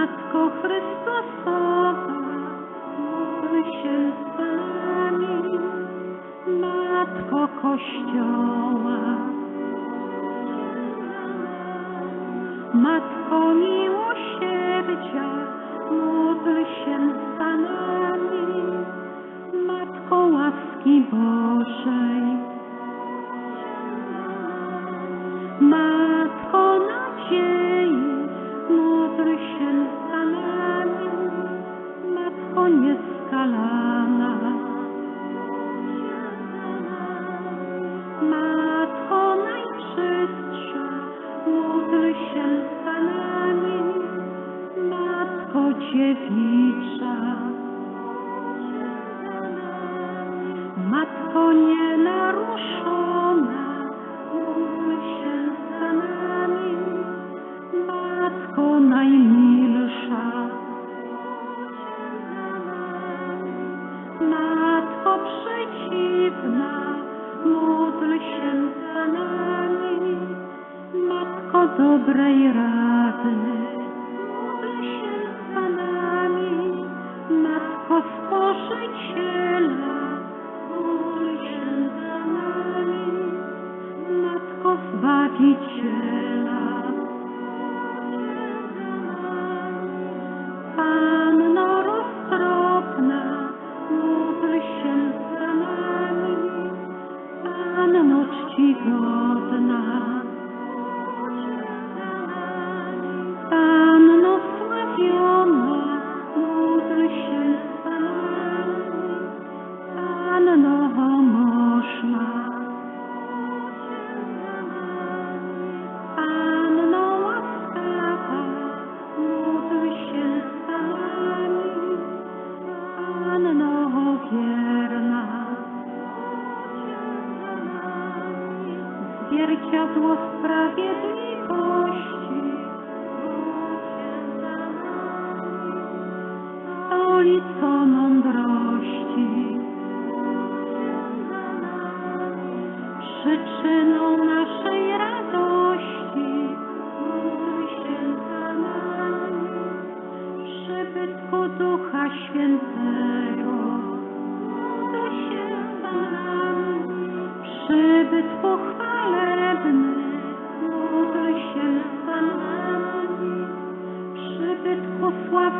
Matko Chrystusowa, módl się z nami, Matko Kościoła. Matko miłosierdzia, módl się za nami. teacher. a tua fraqueza.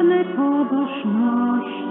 zapewne podasz.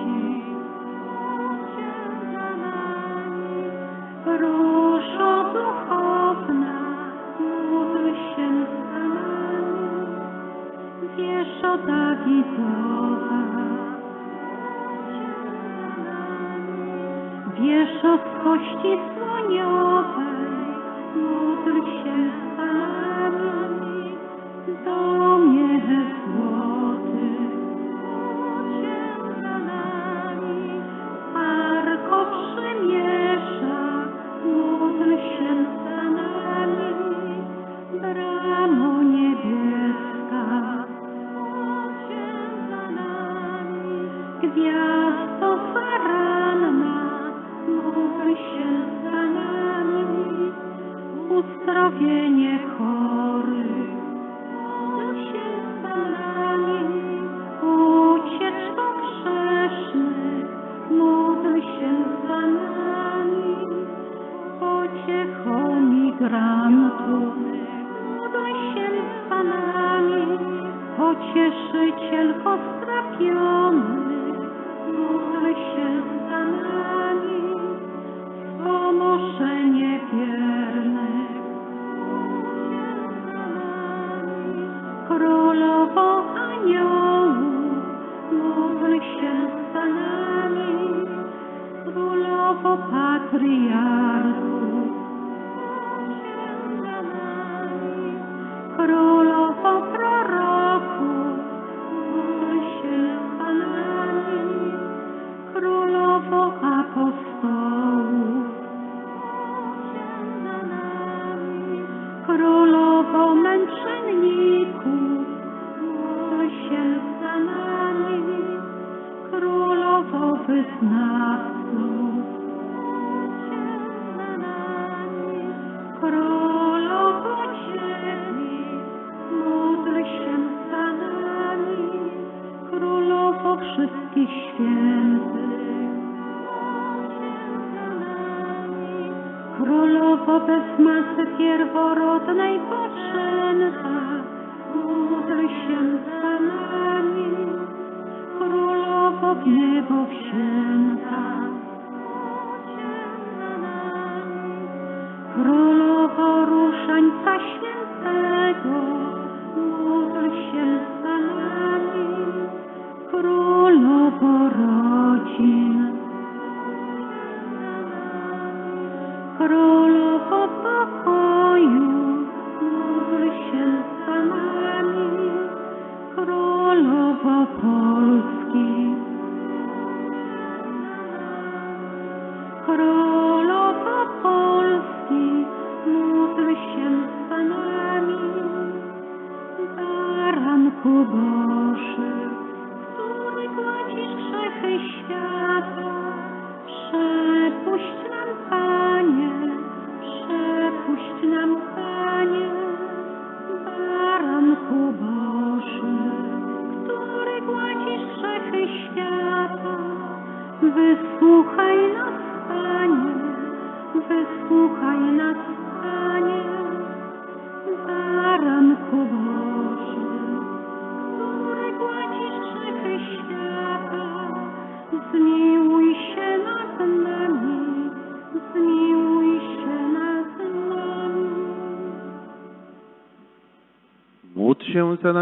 It's not.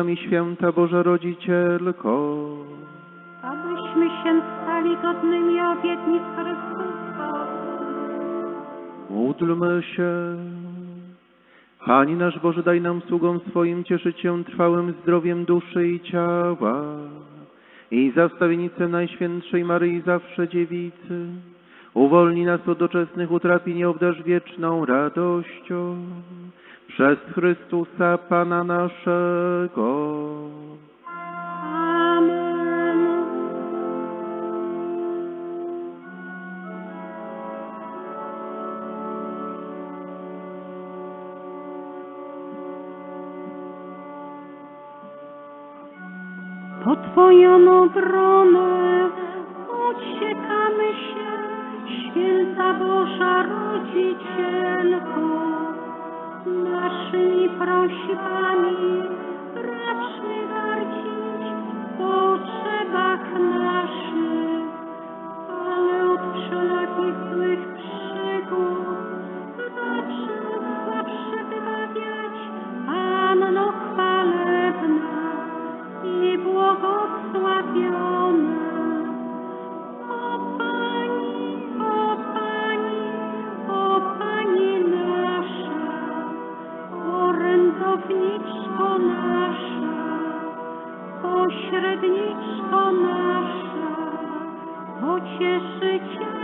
nami święta Boże Rodzicielko. Abyśmy się stali godnymi obietnic Chrystusa. Módlmy się. Pani nasz Boże, daj nam sługom swoim cieszyć się trwałym zdrowiem duszy i ciała i zastawienicy Najświętszej Maryi Zawsze Dziewicy. Uwolni nas od doczesnych utrap i nie obdarz wieczną radością przez Chrystusa Pana naszego. Amen. Pod Twoją obronę prends chez 些事情。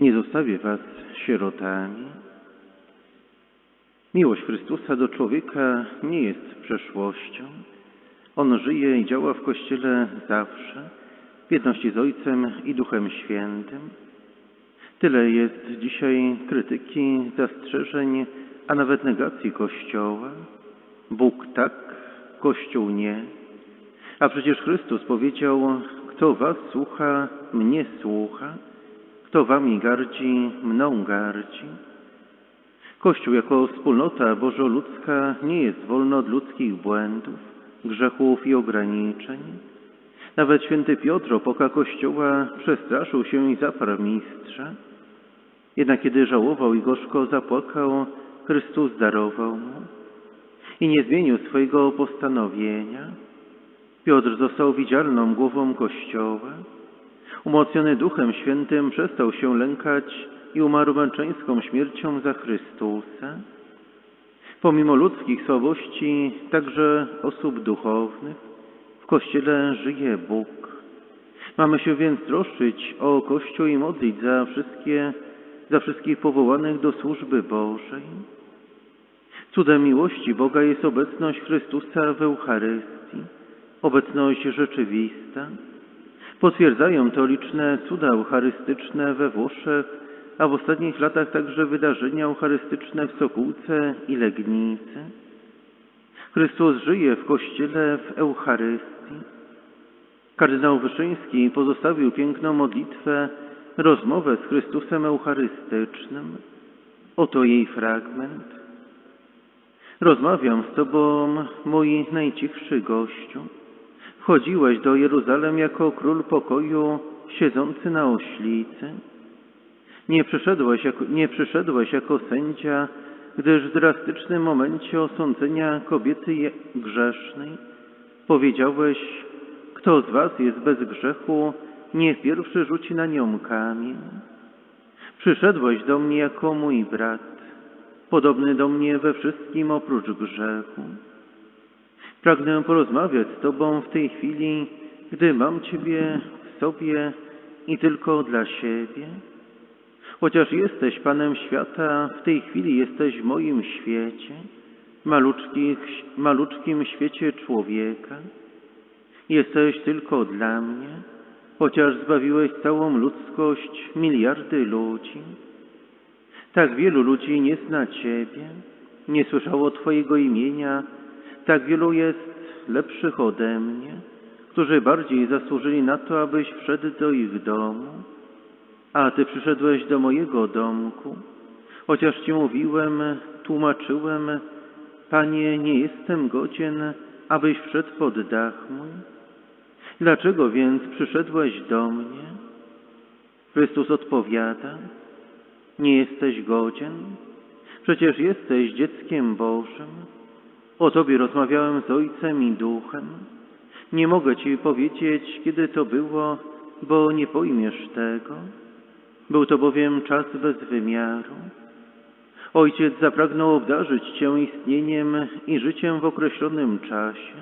Nie zostawię was sierotami. Miłość Chrystusa do człowieka nie jest przeszłością. On żyje i działa w Kościele zawsze, w jedności z Ojcem i Duchem Świętym. Tyle jest dzisiaj krytyki, zastrzeżeń, a nawet negacji Kościoła. Bóg tak, Kościół nie. A przecież Chrystus powiedział, kto was słucha, mnie słucha, kto wami gardzi, mną gardzi. Kościół jako wspólnota bożoludzka nie jest wolny od ludzkich błędów, grzechów i ograniczeń. Nawet święty Piotr, opoka Kościoła, przestraszył się i zaparł mistrza. Jednak kiedy żałował i gorzko zapłakał, Chrystus darował mu i nie zmienił swojego postanowienia. Piotr został widzialną głową Kościoła. Umocniony Duchem Świętym przestał się lękać i umarł męczeńską śmiercią za Chrystusa. Pomimo ludzkich słabości, także osób duchownych, w Kościele żyje Bóg. Mamy się więc troszczyć o Kościół i modlić za wszystkie, za wszystkich powołanych do służby Bożej. Cudem miłości Boga jest obecność Chrystusa w Eucharystii, obecność rzeczywista. Potwierdzają to liczne cuda eucharystyczne we Włoszech, a w ostatnich latach także wydarzenia eucharystyczne w Sokółce i Legnicy. Chrystus żyje w Kościele w Eucharystii. Kardynał Wyszyński pozostawił piękną modlitwę, rozmowę z Chrystusem Eucharystycznym. Oto jej fragment. Rozmawiam z Tobą, mój najcichszy gościu. Wchodziłeś do Jeruzalem jako król pokoju, siedzący na oślicy. Nie przyszedłeś jako, nie przyszedłeś jako sędzia, gdyż w drastycznym momencie osądzenia kobiety grzesznej powiedziałeś, kto z was jest bez grzechu, niech pierwszy rzuci na nią kamień. Przyszedłeś do mnie jako mój brat, podobny do mnie we wszystkim oprócz grzechu. Pragnę porozmawiać z Tobą w tej chwili, gdy mam Ciebie w sobie i tylko dla siebie. Chociaż jesteś Panem świata, w tej chwili jesteś w moim świecie, maluczkim świecie człowieka. Jesteś tylko dla mnie, chociaż zbawiłeś całą ludzkość, miliardy ludzi. Tak wielu ludzi nie zna Ciebie, nie słyszało Twojego imienia, tak wielu jest lepszych ode mnie, którzy bardziej zasłużyli na to, abyś wszedł do ich domu. A Ty przyszedłeś do mojego domku, chociaż Ci mówiłem, tłumaczyłem, Panie, nie jestem godzien, abyś wszedł pod dach mój. Dlaczego więc przyszedłeś do mnie? Chrystus odpowiada, nie jesteś godzien, przecież jesteś dzieckiem Bożym. O Tobie rozmawiałem z Ojcem i Duchem. Nie mogę Ci powiedzieć, kiedy to było, bo nie pojmiesz tego. Był to bowiem czas bez wymiaru. Ojciec zapragnął obdarzyć Cię istnieniem i życiem w określonym czasie,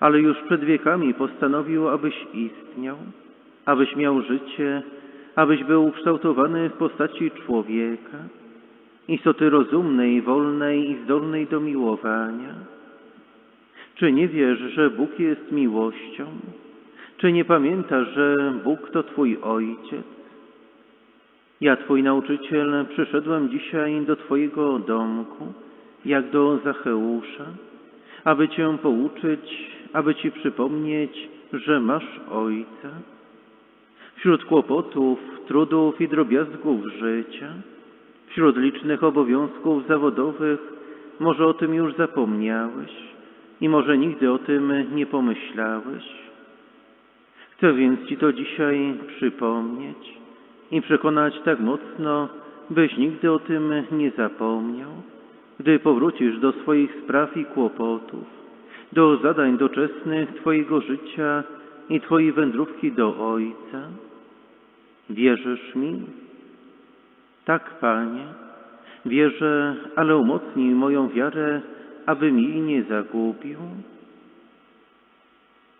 ale już przed wiekami postanowił, abyś istniał, abyś miał życie, abyś był ukształtowany w postaci człowieka, istoty rozumnej, wolnej i zdolnej do miłowania. Czy nie wiesz, że Bóg jest miłością? Czy nie pamiętasz, że Bóg to Twój Ojciec? Ja, Twój nauczyciel, przyszedłem dzisiaj do Twojego domku, jak do Zacheusza, aby Cię pouczyć, aby Ci przypomnieć, że masz Ojca. Wśród kłopotów, trudów i drobiazgów życia, wśród licznych obowiązków zawodowych, może o tym już zapomniałeś i może nigdy o tym nie pomyślałeś. Chcę więc Ci to dzisiaj przypomnieć i przekonać tak mocno, byś nigdy o tym nie zapomniał, gdy powrócisz do swoich spraw i kłopotów, do zadań doczesnych Twojego życia i Twojej wędrówki do Ojca. Wierzysz mi? Tak, Panie, wierzę, ale umocnij moją wiarę, abym jej nie zagubił.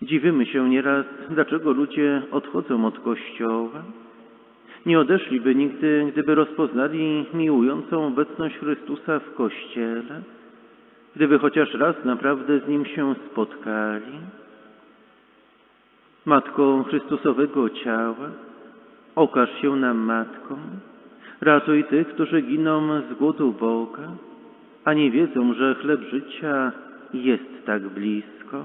Dziwimy się nieraz, dlaczego ludzie odchodzą od Kościoła. Nie odeszliby nigdy, gdyby rozpoznali miłującą obecność Chrystusa w Kościele, gdyby chociaż raz naprawdę z Nim się spotkali. Matko Chrystusowego ciała, okaż się nam Matką, ratuj tych, którzy giną z głodu Boga, a nie wiedzą, że chleb życia jest tak blisko.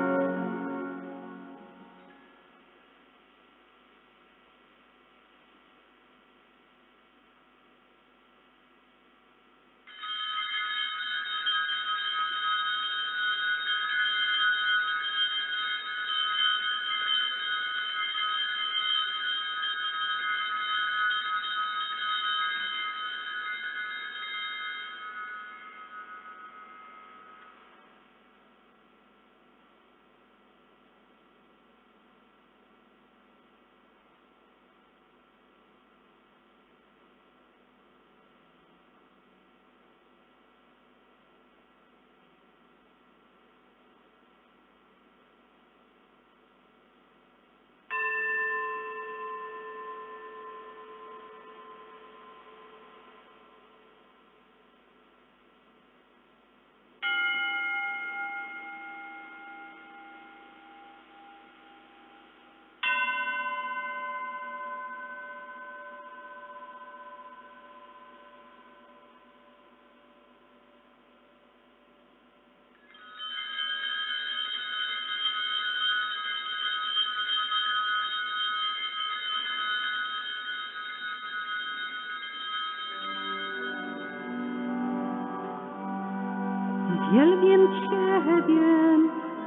Wielbię Ciebie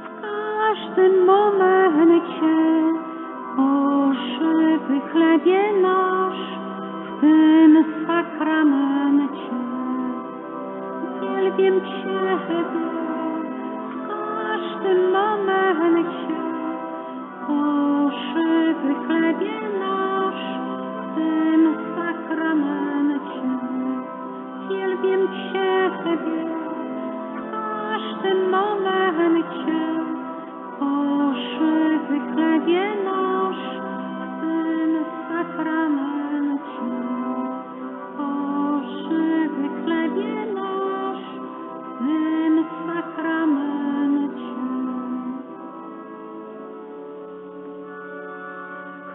w każdym momencie, o żywy chlebie nasz w tym sakramencie. Wielbię Ciebie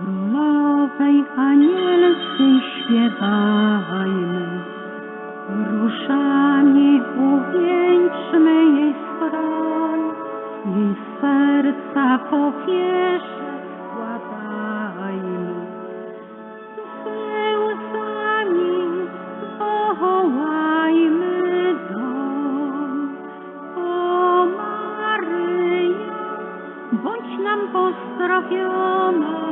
królowej anielskiej śpiewajmy. Różami uwieńczmy jej stroj, jej serca po wieży składajmy. Łzami o bądź nam pozdrowiona.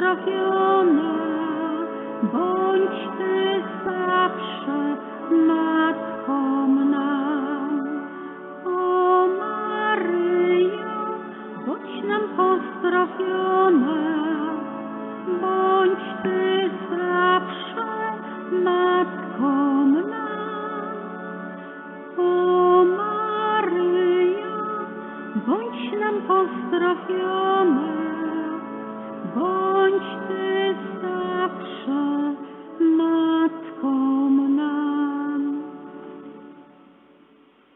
sopravvivo